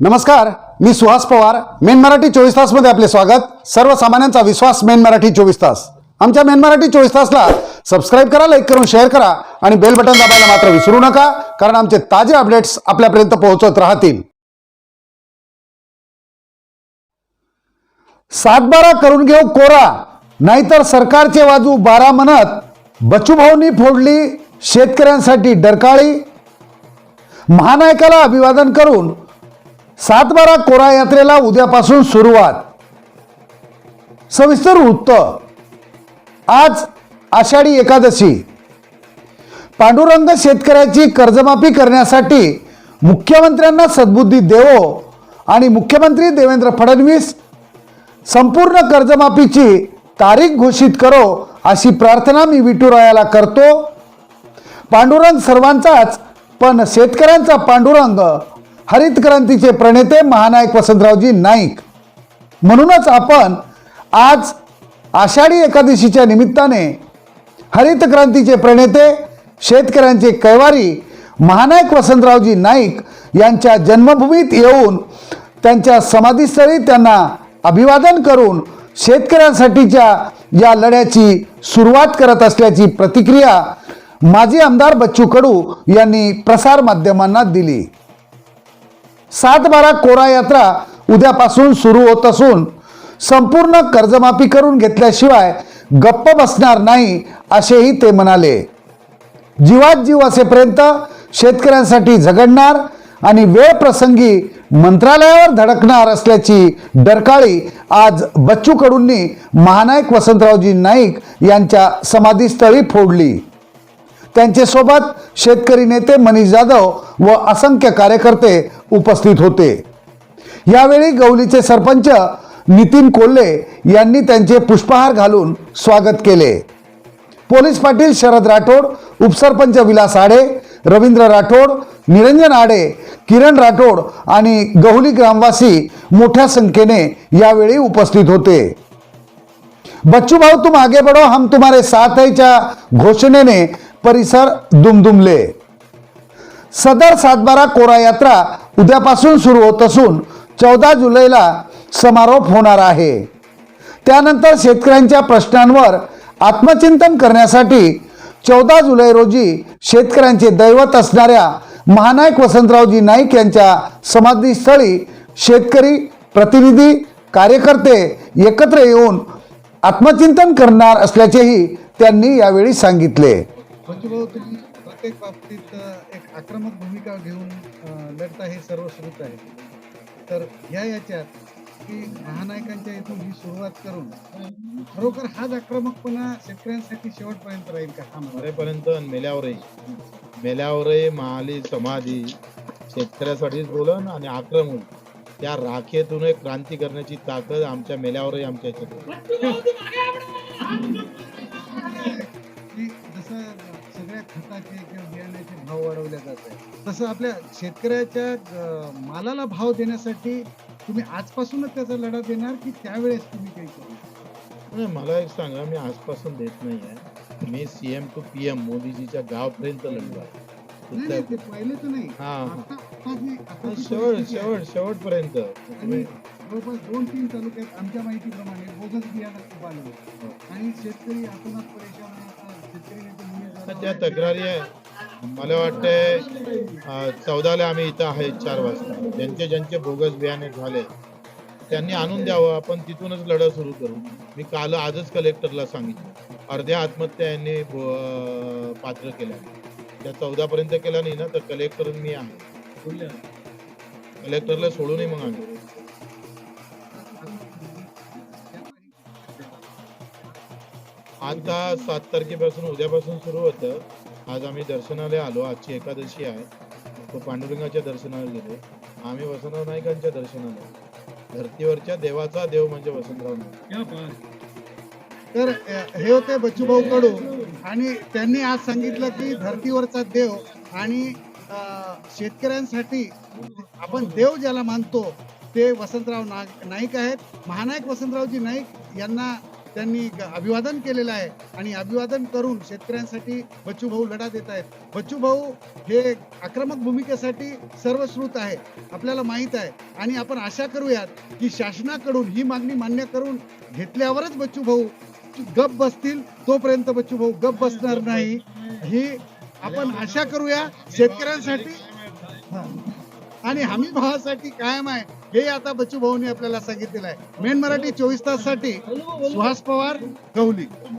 नमस्कार मी सुहास पवार. मेन मराठी चोवीस तासमध्ये आपले स्वागत. सर्वसामान्यांचा विश्वास मेन मराठी चोवीस तास. आमच्या मेन मराठी चोवीस तासला सबस्क्राईब करा लाईक करून शेअर करा आणि बेल बटन दाबायला मात्र विसरू नका कारण आमचे ताजे अपडेट्स आपल्यापर्यंत पोहोचत राहतील. सातबारा करून घेऊ कोरा. नाहीतर सरकारचे बाजू बारा म्हणत बचूभाऊनी फोडली शेतकऱ्यांसाठी डरकाळी. महानायकाला अभिवादन करून सातबारा कोरा यात्रेला उद्यापासून सुरुवात. सविस्तर वृत्त. आज आषाढी एकादशी. पांडुरंग शेतकऱ्याची कर्जमाफी करण्यासाठी मुख्यमंत्र्यांना सद्बुद्धी देवो आणि मुख्यमंत्री देवेंद्र फडणवीस संपूर्ण कर्जमाफीची तारीख घोषित करो अशी प्रार्थना मी विठुरायाला करतो. पांडुरंग सर्वांचाच पण शेतकऱ्यांचा पांडुरंग हरित क्रांतीचे प्रणेते महानायक वसंतरावजी नाईक. म्हणूनच आपण आज आषाढी एकादशीच्या निमित्ताने हरित क्रांतीचे प्रणेते शेतकऱ्यांचे कैवारी महानायक वसंतरावजी नाईक यांच्या जन्मभूमीत येऊन त्यांच्या समाधीस्थळी त्यांना अभिवादन करून शेतकऱ्यांसाठीच्या या लढ्याची सुरुवात करत असल्याची प्रतिक्रिया माजी आमदार बच्चू कडू यांनी प्रसार माध्यमांना दिली. सातबारा कोरा यात्रा उद्यापासून सुरू होत असून संपूर्ण कर्जमाफी करून घेतल्याशिवाय गप्प बसणार नाही असेही ते म्हणाले. जीवात जीव असेपर्यंत शेतकऱ्यांसाठी झगडणार आणि वेळ प्रसंगी मंत्रालयावर धडकणार असल्याची डरकाळी आज बच्चू कडूंनी महानायक वसंतरावजी नाईक यांच्या समाधीस्थळी फोडली. त्यांच्यासोबत शेतकरी नेते मनीष जाधव व असंख्य कार्यकर्ते उपस्थित होते. यावेळी गवलीचे सरपंच नितीन कोल्हे यांनी त्यांचे पुष्पहार घालून स्वागत केले. पोलीस पाटील शरद राठोड उपसरपंच विलास आडे रवींद्र राठोड निरंजन आडे किरण राठोड आणि गहुली ग्रामवासी मोठ्या संख्येने यावेळी उपस्थित होते. बच्चू भाऊ तुम आगे बढ़ो हम तुम्हारे साथ हैच्या घोषणेने परिसर दुमदुमले. सदर सातबारा कोरा यात्रा उद्यापासून सुरू होत असून चौदा जुलैला समारोप होणार आहे. त्यानंतर शेतकऱ्यांच्या प्रश्नांवर आत्मचिंतन करण्यासाठी चौदा जुलै रोजी शेतकऱ्यांचे दैवत असणाऱ्या महानायक वसंतरावजी नाईक यांच्या समाधीस्थळी शेतकरी प्रतिनिधी कार्यकर्ते एकत्र येऊन आत्मचिंतन करणार असल्याचेही त्यांनी यावेळी सांगितले. प्रत्येक बाबतीत एक आक्रमक भूमिका घेऊन लढता हे सर्व श्रुत आहे. तर या याच्यात की महानायकांच्या इथून ही सुरुवात करून खरोखर हाच आक्रमकपणा शेतकऱ्यांसाठी शेवटपर्यंत राहील का? हा मला मरेपर्यंत आणि मेल्यावरही. मेल्यावरही महाली समाधी शेतकऱ्यासाठीच बोलन आणि आक्रमण त्या राखेतून एक क्रांती करण्याची ताकद आमच्या मेल्यावरही आमच्या खताचे किंवा बियाण्याचे भाव वाढवले जात आहे तसं आपल्या शेतकऱ्याच्या मालाला भाव देण्यासाठी तुम्ही आजपासूनच त्याचा लढा देणार की त्यावेळेस तुम्ही काही करणार मला एक सांगा मी आजपासून देत नाही आहे. मी सीएम टू पीएम मोदीजीच्या गावपर्यंत लढलो आहे. नाही पहिलेच हा. शेवट शेवट शेवटपर्यंत. जवळपास दोन तीन तालुक्यात आमच्या माहितीप्रमाणे बोगस बियाणं खूप आलं हो. आणि शेतकरी आतोनात परेशान त्या. तक्रारी आहे. मला वाटते चौदाला आम्ही इथं आहे चार वाजता. ज्यांचे ज्यांचे बोगस बियाणे झाले त्यांनी आणून द्यावं. आपण तिथूनच लढा सुरू करू. मी काल आजच कलेक्टरला सांगितलं. अर्ध्या आत्महत्या यांनी पात्र केल्या. त्या चौदा पर्यंत केला नाही ना तर कलेक्टर मी आहे. कलेक्टरला सोडूनही मग आम्ही आता सात तारखेपासून उद्यापासून सुरू होतं. आज आम्ही दर्शनाला आलो. आजची एकादशी आहे. तो पांडुरंगाच्या दर्शनाला गेलो. आम्ही वसंतराव नाईकांच्या दर्शनाला. धर्तीवरच्या देवाचा देव म्हणजे वसंतराव नाईक. तर हे होते बच्चूभाऊ कडू. आणि त्यांनी आज सांगितलं की धर्तीवरचा देव आणि शेतकऱ्यांसाठी आपण देव ज्याला मानतो ते वसंतराव नाग नाईक आहेत. महानायक वसंतरावजी नाईक यांना त्यांनी ग- अभिवादन केलेलं आहे आणि अभिवादन करून शेतकऱ्यांसाठी बच्चू भाऊ लढा देत आहेत. बच्चू भाऊ हे आक्रमक भूमिकेसाठी सर्वश्रुत आहे आपल्याला माहीत आहे. आणि आपण आशा करूयात की शासनाकडून ही मागणी मान्य करून घेतल्यावरच बच्चू भाऊ गप बसतील तोपर्यंत बच्चू भाऊ गप बसणार नाही. ही आपण आशा करूया शेतकऱ्यांसाठी. आणि हमी भावासाठी कायम आहे. हे आता बच्चू भाऊनी आपल्याला सांगितलेलं आहे. मेन मराठी चोवीस ताससाठी सुहास पवार गवली.